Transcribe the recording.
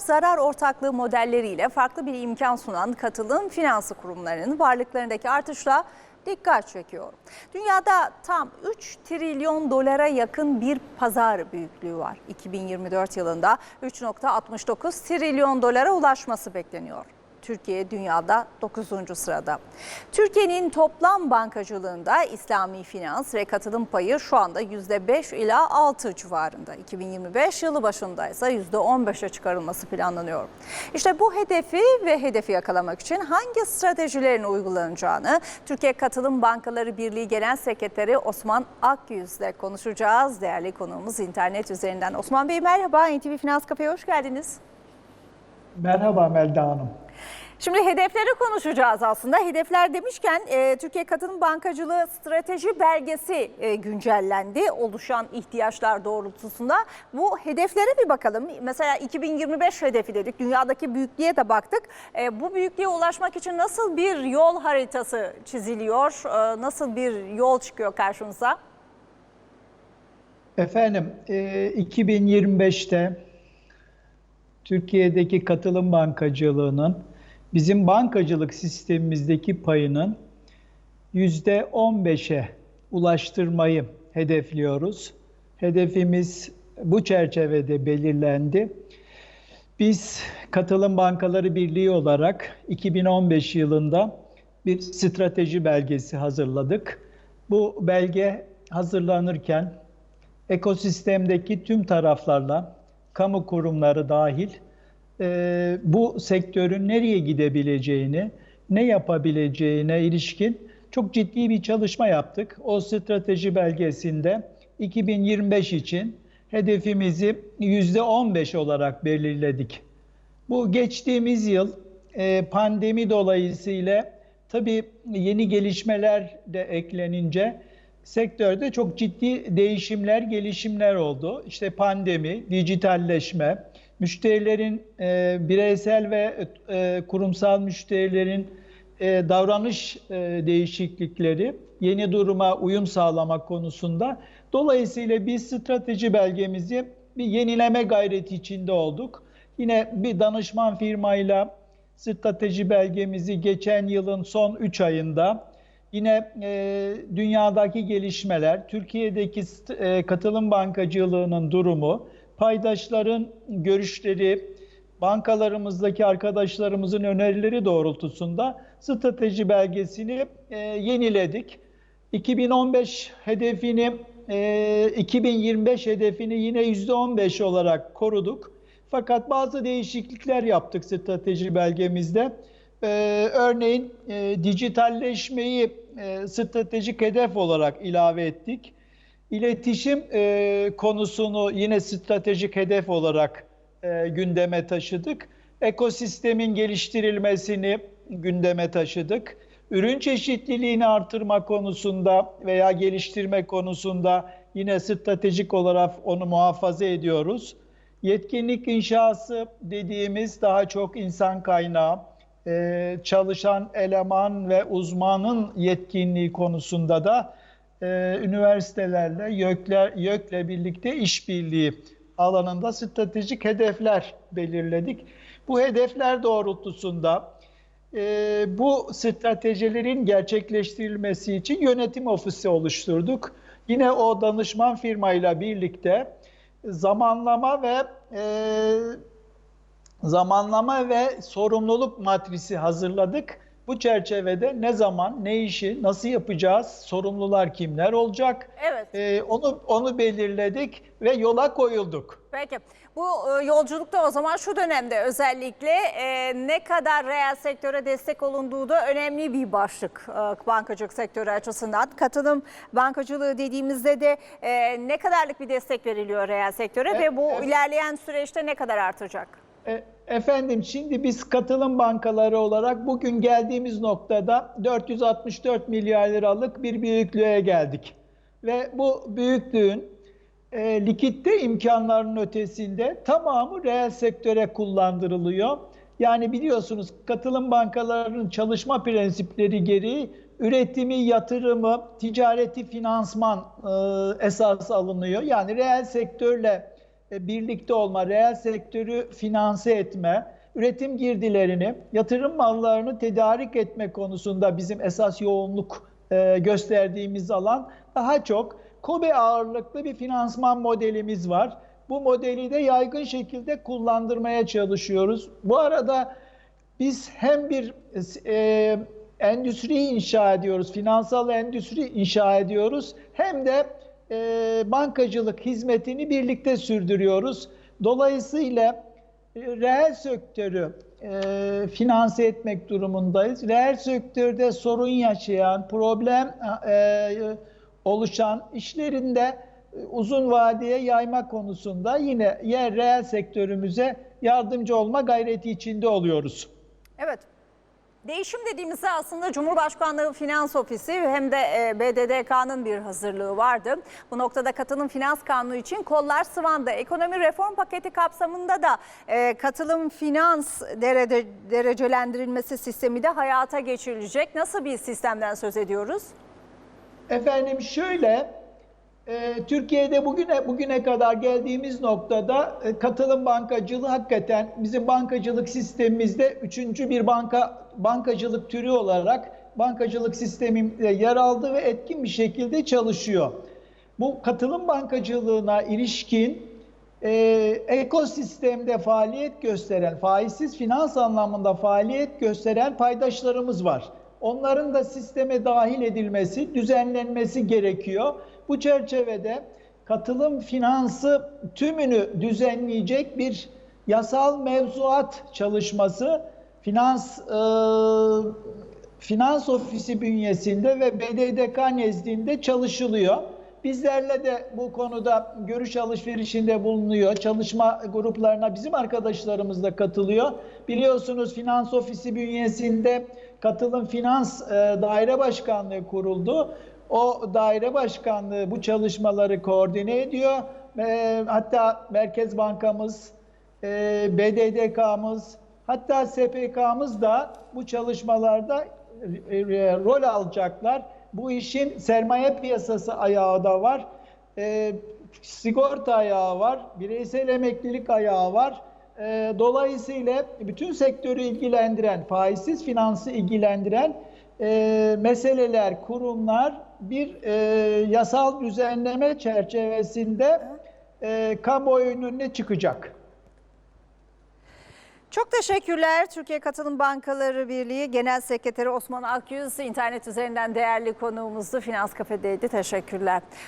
Zarar ortaklığı modelleriyle farklı bir imkan sunan katılım finansı kurumlarının varlıklarındaki artışla dikkat çekiyor. Dünyada tam 3 trilyon dolara yakın bir pazar büyüklüğü var. 2024 yılında 3.69 trilyon dolara ulaşması bekleniyor. Türkiye dünyada 9. sırada. Türkiye'nin toplam bankacılığında İslami finans ve katılım payı şu anda %5 ila 6 civarında. 2025 yılı başında ise %15'e çıkarılması planlanıyor. İşte bu hedefi ve hedefi yakalamak için hangi stratejilerin uygulanacağını Türkiye Katılım Bankaları Birliği Genel Sekreteri Osman Akyüz'le konuşacağız. Değerli konuğumuz internet üzerinden. Osman Bey merhaba, NTV Finans Kafe'ye hoş geldiniz. Merhaba Melda Hanım. Şimdi hedefleri konuşacağız aslında. Hedefler demişken e, Türkiye Katılım Bankacılığı Strateji Belgesi e, güncellendi. Oluşan ihtiyaçlar doğrultusunda bu hedeflere bir bakalım. Mesela 2025 hedefi dedik. Dünyadaki büyüklüğe de baktık. E, bu büyüklüğe ulaşmak için nasıl bir yol haritası çiziliyor? E, nasıl bir yol çıkıyor karşımıza? Efendim, e, 2025'te Türkiye'deki katılım bankacılığının bizim bankacılık sistemimizdeki payının %15'e ulaştırmayı hedefliyoruz. Hedefimiz bu çerçevede belirlendi. Biz Katılım Bankaları Birliği olarak 2015 yılında bir strateji belgesi hazırladık. Bu belge hazırlanırken ekosistemdeki tüm taraflarla, kamu kurumları dahil e, bu sektörün nereye gidebileceğini, ne yapabileceğine ilişkin çok ciddi bir çalışma yaptık. O strateji belgesinde 2025 için hedefimizi %15 olarak belirledik. Bu geçtiğimiz yıl e, pandemi dolayısıyla tabii yeni gelişmeler de eklenince sektörde çok ciddi değişimler, gelişimler oldu. İşte pandemi, dijitalleşme, müşterilerin e, bireysel ve e, kurumsal müşterilerin e, davranış e, değişiklikleri, yeni duruma uyum sağlamak konusunda. Dolayısıyla biz strateji belgemizi bir yenileme gayreti içinde olduk. Yine bir danışman firmayla strateji belgemizi geçen yılın son 3 ayında Yine e, dünyadaki gelişmeler, Türkiye'deki e, katılım bankacılığının durumu, paydaşların görüşleri, bankalarımızdaki arkadaşlarımızın önerileri doğrultusunda strateji belgesini e, yeniledik. 2015 hedefini, e, 2025 hedefini yine %15 olarak koruduk. Fakat bazı değişiklikler yaptık strateji belgemizde. Ee, örneğin e, dijitalleşmeyi e, stratejik hedef olarak ilave ettik. İletişim e, konusunu yine stratejik hedef olarak e, gündeme taşıdık. Ekosistemin geliştirilmesini gündeme taşıdık. Ürün çeşitliliğini artırma konusunda veya geliştirme konusunda yine stratejik olarak onu muhafaza ediyoruz. Yetkinlik inşası dediğimiz daha çok insan kaynağı, e, çalışan eleman ve uzmanın yetkinliği konusunda da e, üniversitelerle, YÖK'ler, YÖK'le birlikte işbirliği alanında stratejik hedefler belirledik. Bu hedefler doğrultusunda e, bu stratejilerin gerçekleştirilmesi için yönetim ofisi oluşturduk. Yine o danışman firmayla birlikte zamanlama ve e, zamanlama ve sorumluluk matrisi hazırladık. Bu çerçevede ne zaman, ne işi, nasıl yapacağız, sorumlular kimler olacak? Evet. Ee, onu onu belirledik ve yola koyulduk. Peki. Bu e, yolculukta o zaman şu dönemde özellikle e, ne kadar reel sektöre destek olunduğu da önemli bir başlık e, bankacılık sektörü açısından. Katılım bankacılığı dediğimizde de e, ne kadarlık bir destek veriliyor reel sektöre E, ve bu e- ilerleyen süreçte ne kadar artacak? E, efendim şimdi biz katılım bankaları olarak bugün geldiğimiz noktada 464 milyar liralık bir büyüklüğe geldik. Ve bu büyüklüğün e, likitte imkanların ötesinde tamamı reel sektöre kullandırılıyor. Yani biliyorsunuz katılım bankalarının çalışma prensipleri gereği üretimi, yatırımı, ticareti, finansman e, esas alınıyor. Yani reel sektörle birlikte olma, reel sektörü finanse etme, üretim girdilerini, yatırım mallarını tedarik etme konusunda bizim esas yoğunluk e, gösterdiğimiz alan daha çok KOBE ağırlıklı bir finansman modelimiz var. Bu modeli de yaygın şekilde kullandırmaya çalışıyoruz. Bu arada biz hem bir e, endüstri inşa ediyoruz, finansal endüstri inşa ediyoruz, hem de e, bankacılık hizmetini birlikte sürdürüyoruz. Dolayısıyla e, reel sektörü e, finanse etmek durumundayız. Reel sektörde sorun yaşayan, problem e, oluşan işlerinde e, uzun vadeye yayma konusunda yine yer reel sektörümüze yardımcı olma gayreti içinde oluyoruz. Evet. Değişim dediğimizde aslında Cumhurbaşkanlığı Finans Ofisi hem de e, BDDK'nın bir hazırlığı vardı. Bu noktada katılım finans kanunu için kollar sıvandı. Ekonomi reform paketi kapsamında da e, katılım finans derece, derecelendirilmesi sistemi de hayata geçirilecek. Nasıl bir sistemden söz ediyoruz? Efendim şöyle, e, Türkiye'de bugüne bugüne kadar geldiğimiz noktada e, katılım bankacılığı hakikaten bizim bankacılık sistemimizde üçüncü bir banka bankacılık türü olarak bankacılık sisteminde yer aldı ve etkin bir şekilde çalışıyor. Bu katılım bankacılığına ilişkin e, ekosistemde faaliyet gösteren, faizsiz finans anlamında faaliyet gösteren paydaşlarımız var. Onların da sisteme dahil edilmesi, düzenlenmesi gerekiyor. Bu çerçevede katılım finansı tümünü düzenleyecek bir yasal mevzuat çalışması finans e, finans ofisi bünyesinde ve BDDK nezdinde çalışılıyor. Bizlerle de bu konuda görüş alışverişinde bulunuyor. Çalışma gruplarına bizim arkadaşlarımız da katılıyor. Biliyorsunuz finans ofisi bünyesinde katılım finans e, daire başkanlığı kuruldu. O daire başkanlığı bu çalışmaları koordine ediyor. E, hatta Merkez Bankamız, e, BDDK'mız, hatta SPK'mız da bu çalışmalarda e, e, rol alacaklar. Bu işin sermaye piyasası ayağı da var. E, sigorta ayağı var. Bireysel emeklilik ayağı var. E, dolayısıyla bütün sektörü ilgilendiren, faizsiz finansı ilgilendiren e, meseleler, kurumlar bir e, yasal düzenleme çerçevesinde e, kamuoyunun önüne çıkacak. Çok teşekkürler. Türkiye Katılım Bankaları Birliği Genel Sekreteri Osman Akyüz internet üzerinden değerli konuğumuzdu. Finans Kafe'deydi. Teşekkürler.